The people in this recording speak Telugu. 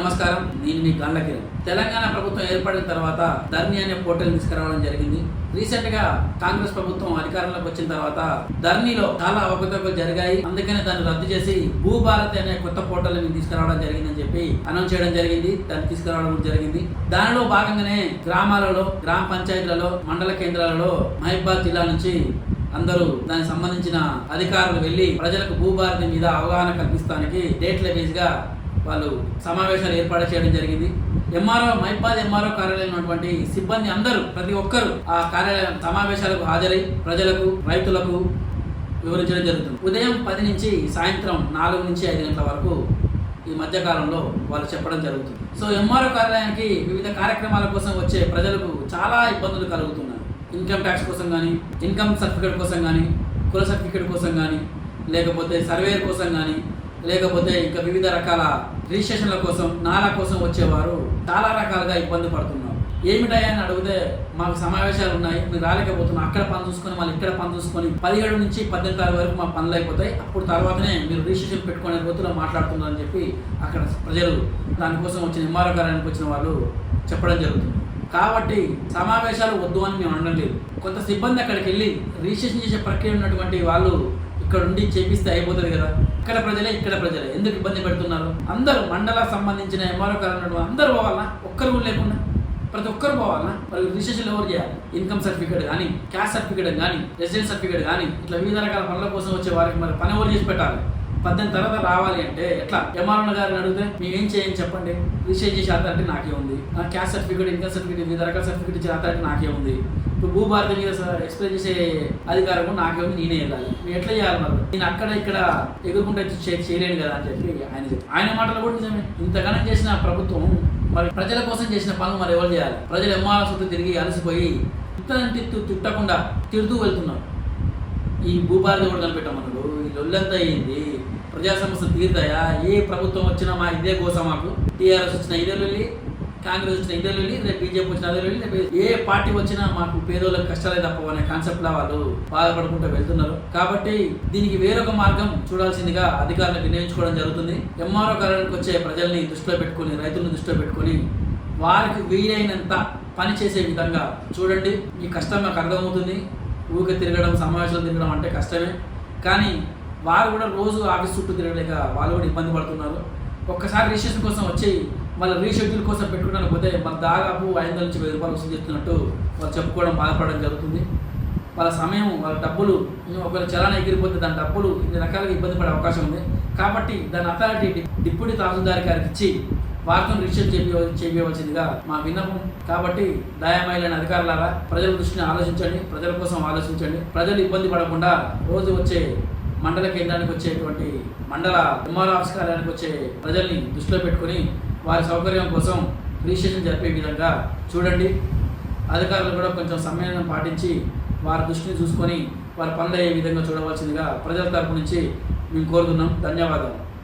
నమస్కారం. నేను మీ గండ్లకిరణ్ తెలంగాణ ప్రభుత్వం ఏర్పడిన తర్వాత ధర్ని అనే పోర్టల్ తీసుకురావడం జరిగింది. రీసెంట్గా కాంగ్రెస్ ప్రభుత్వం అధికారంలోకి వచ్చిన తర్వాత ధర్నీలో చాలా అవకతవకలు జరిగాయి. అందుకనే దాన్ని రద్దు చేసి భూభారతి అనే కొత్త పోర్టల్ని తీసుకురావడం జరిగిందని చెప్పి అనౌన్స్ చేయడం జరిగింది. దాన్ని తీసుకురావడం జరిగింది. దానిలో భాగంగానే గ్రామాలలో గ్రామ పంచాయతీలలో మండల కేంద్రాలలో మహిబాద్ జిల్లా నుంచి అందరూ దానికి సంబంధించిన అధికారులు వెళ్ళి ప్రజలకు భూభారతి మీద అవగాహన కల్పిస్తానికి డేట్ల బేస్గా వాళ్ళు సమావేశాలు ఏర్పాటు చేయడం జరిగింది. ఎంఆర్ఓ మైపాద్ ఎంఆర్ఓ కార్యాలయం ఉన్నటువంటి సిబ్బంది అందరూ ప్రతి ఒక్కరు ఆ కార్యాలయం సమావేశాలకు హాజరై ప్రజలకు రైతులకు వివరించడం జరుగుతుంది. ఉదయం పది నుంచి సాయంత్రం నాలుగు నుంచి ఐదు గంటల వరకు ఈ మధ్యకాలంలో వాళ్ళు చెప్పడం జరుగుతుంది. సో ఎంఆర్ఓ కార్యాలయానికి వివిధ కార్యక్రమాల కోసం వచ్చే ప్రజలకు చాలా ఇబ్బందులు కలుగుతున్నాయి. ఇన్కమ్ ట్యాక్స్ కోసం కానీ ఇన్కమ్ సర్టిఫికేట్ కోసం కానీ కుల సర్టిఫికేట్ కోసం కానీ లేకపోతే సర్వేర్ కోసం కానీ లేకపోతే ఇంకా వివిధ రకాల రిజిస్ట్రేషన్ల కోసం నాలా కోసం వచ్చేవారు చాలా రకాలుగా ఇబ్బంది పడుతున్నారు. ఏమిటాయా అని అడిగితే మాకు సమావేశాలు ఉన్నాయి మీరు రాలేకపోతున్నాం అక్కడ పని చూసుకొని మళ్ళీ ఇక్కడ పని చూసుకొని పదిహేడు నుంచి పద్దెనిమిది తారీఖు వరకు మా పనులు అయిపోతాయి. అప్పుడు తర్వాతనే మీరు రిజిస్ట్రేషన్ పెట్టుకునే రోజులో మాట్లాడుతున్నారని చెప్పి అక్కడ ప్రజలు దానికోసం వచ్చిన ఎంఆర్ఓ కార్యానికి వచ్చిన వాళ్ళు చెప్పడం జరుగుతుంది. కాబట్టి సమావేశాలు వద్దు అని మేము అనడం లేదు. కొంత సిబ్బంది అక్కడికి వెళ్ళి రిజిస్ట్రేషన్ చేసే ప్రక్రియ ఉన్నటువంటి వాళ్ళు ఇక్కడ ఉండి చేపిస్తే అయిపోతుంది కదా. ఇక్కడ ప్రజలే ఇక్కడ ప్రజలే. ఎందుకు ఇబ్బంది పెడుతున్నారు? అందరూ మండల సంబంధించిన ఎంఆర్ఓ కార్యాలయం అందరూ పోవాలా? ఒక్కరు కూడా లేకుండా? ప్రతి ఒక్కరు పోవాలా? మరి రిజిస్ట్రేషన్ ఎవరు చేయాలి? ఇన్కమ్ సర్టిఫికేట్ కానీ క్యాస్ట్ సర్టిఫికేట్ కానీ రెసిడెన్స్ సర్టిఫికేట్ కానీ ఇట్లా వివిధ రకాల పనుల కోసం వచ్చే వారికి మరి పని ఎవరు చేసి పెట్టాలి? పద్దెనిమిది తర్వాత రావాలి అంటే ఎట్లా? ఎంఆర్ఓ గారిని అడిగితే మేము ఏం చేయని చెప్పండి? రిజిస్టర్ చేసే అథారిటీ నాకే ఉంది. నా క్యాస్ట్ సర్టిఫికేట్ ఇన్కమ్ సర్టిఫికేట్ వివిధ రకాల సర్టిఫికేట్ ఇచ్చే అథారిటీ నాకే ఉంది. ఇప్పుడు భూభారతి మీద ఎక్స్ప్లెయిన్ చేసే అధికారం కూడా నాకే ఉంది నేనే వెళ్ళాలి. మీరు ఎట్లా చేయాలి మరి? నేను అక్కడ ఇక్కడ ఎగురుకుంటే చేయలేను కదా అని చెప్పి ఆయన చెప్పి ఆయన మాటలు కూడా నిజమే. ఇంతగానం చేసిన ప్రభుత్వం మరి ప్రజల కోసం చేసిన పనులు మరి ఎవరు చేయాలి? ప్రజలు ఎమ్మాల చుట్టూ తిరిగి అలసిపోయి తిట్టని తిట్టు తిట్టకుండా తిడుతూ వెళ్తున్నారు. ఈ భూభారతి కూడా కనిపెట్టమన్నాడు. ఈ లొల్లంతా అయింది ప్రజా సమస్యలు తీరుతాయా? ఏ ప్రభుత్వం వచ్చినా మా ఇదే కోసం మాకు. టీఆర్ఎస్ వచ్చిన ఇదే వెళ్ళి కాంగ్రెస్ వచ్చిన ఇదే వెళ్ళి రేపు బీజేపీ వచ్చిన అదే వెళ్ళి రేపు ఏ పార్టీ వచ్చినా మాకు పేదోళ్ళకి కష్టాలే తప్ప అనే కాన్సెప్ట్ లా వాళ్ళు బాధపడుకుంటూ వెళ్తున్నారు. కాబట్టి దీనికి వేరొక మార్గం చూడాల్సిందిగా అధికారులకు నిర్ణయించుకోవడం జరుగుతుంది. ఎంఆర్ఓ కార్యాలయానికి వచ్చే ప్రజల్ని దృష్టిలో పెట్టుకొని రైతులను దృష్టిలో పెట్టుకొని వారికి వీలైనంత పని చేసే విధంగా చూడండి. ఈ కష్టం నాకు అర్థమవుతుంది. ఊరికే తిరగడం సమావేశాలు తిరగడం అంటే కష్టమే. కానీ వారు కూడా రోజు ఆఫీస్ చుట్టూ తిరగలేక వాళ్ళు కూడా ఇబ్బంది పడుతున్నారు. ఒక్కసారి రిజిస్ట్రేషన్ కోసం వచ్చి మళ్ళీ రీషెడ్యూల్ కోసం పెట్టుకోవడానికి పోతే మన దాదాపు ఐదు వందల నుంచి వెయ్యి రూపాయలు వసూలు చెప్తున్నట్టు వాళ్ళు చెప్పుకోవడం బాధపడడం జరుగుతుంది. వాళ్ళ సమయం వాళ్ళ డబ్బులు ఒకవేళ చలానా ఎగిరిపోతే దాని డబ్బులు ఇన్ని రకాలుగా ఇబ్బంది పడే అవకాశం ఉంది. కాబట్టి దాని అథారిటీ డిప్యూటీ తహసీల్దార్ గారికి ఇచ్చి వార్తను రిజిస్టర్ చేపి చేయవలసిందిగా మా విన్నపం. కాబట్టి దయామయలైన అధికారులారా ప్రజల దృష్టిని ఆలోచించండి ప్రజల కోసం ఆలోచించండి. ప్రజలు ఇబ్బంది పడకుండా రోజు వచ్చే మండల కేంద్రానికి వచ్చేటువంటి మండల ఎంఆర్ ఆఫీస్ కార్యాలయానికి వచ్చే ప్రజల్ని దృష్టిలో పెట్టుకొని వారి సౌకర్యం కోసం రిజిస్ట్రేషన్ జరిపే విధంగా చూడండి. అధికారులు కూడా కొంచెం సమయం పాటించి వారి దృష్టిని చూసుకొని వారి పనులు అయ్యే విధంగా చూడవలసిందిగా ప్రజల తరపు నుంచి మేము కోరుతున్నాం. ధన్యవాదాలు.